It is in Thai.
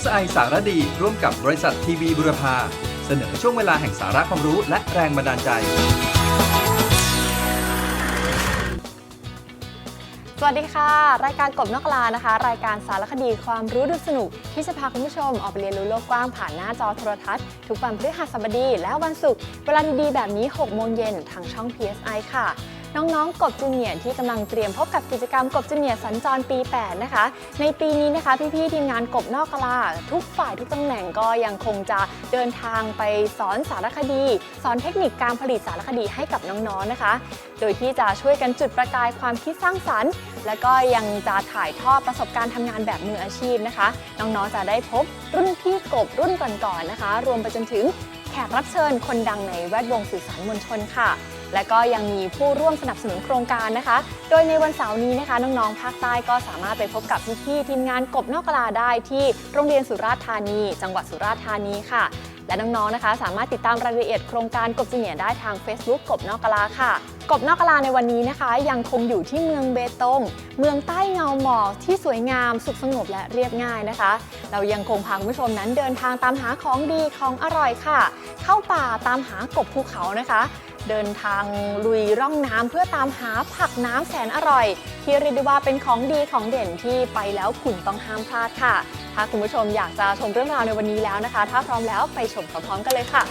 PSI สารดี ร่วมกับบริษัททีวีบุรพา เสนอช่วงเวลาแห่งสาระความรู้และแรงบันดาลใจ สวัสดีค่ะ รายการกบนอกลานะคะ รายการสารคดีความรู้ดูสนุก ที่จะพาคุณผู้ชมออกไปเรียนรู้โลกกว้างผ่านหน้าจอโทรทัศน์ ทุกวันพฤหัสบดีและวันศุกร์เวลาดีๆแบบนี้ 6 โมงเย็นทางช่อง PSI ค่ะ น้องๆ กบจูเนียร์ที่กำลังเตรียมพบกับกิจกรรมกบจูเนียร์สัญจรปี 8 นะคะ ในปีนี้นะคะพี่ๆทีมงานกบนอกกลาทุกฝ่ายทุกตำแหน่งก็ยังคงจะเดินทางไปสอนสารคดี สอนเทคนิคการผลิตสารคดีให้กับน้องๆนะคะ โดยที่จะช่วยกันจุดประกายความคิดสร้างสรรค์ และก็ยังจะถ่ายทอดประสบการณ์ทำงานแบบมืออาชีพนะคะ น้องๆจะได้พบรุ่นพี่กบรุ่นก่อนๆนะคะ รวมไปจนถึงแขกรับเชิญคนดังในแวดวงสื่อสารมวลชนค่ะ และก็ยังมีผู้ร่วมสนับสนุนโครงการนะคะ โดยในวันเสาร์นี้นะคะน้องๆภาคใต้ก็สามารถไปพบกับพี่ๆทีมงานกบนอกกลาได้ที่โรงเรียนสุราษฎร์ธานี จังหวัดสุราษฎร์ธานีค่ะ และน้องๆนะคะ สามารถติดตามรายละเอียดโครงการกบจูเนียได้ทาง Facebook กบนอกกลาค่ะกบนอกกลาในวันนี้นะคะ ยังคงอยู่ที่เมืองเบตง เมืองใต้เงาหมอกที่สวยงาม สุขสงบและเรียบง่ายนะคะ เรายังคงพาคุณผู้ชมนั้นเดินทางตามหาของดีของอร่อยค่ะ เข้าป่าตามหากบภูเขานะคะเดินทางลุยร่องน้ำเพื่อตามหาผักน้ำแสนอร่อย ที่เรียกได้ว่าเป็นของดีของเด่นที่ไปแล้วคุณต้องห้ามพลาดค่ะ ถ้าคุณผู้ชมอยากจะชมเรื่องราวในวันนี้แล้วนะคะ ถ้าพร้อมแล้วไปชมพร้อมๆกันเลยค่ะ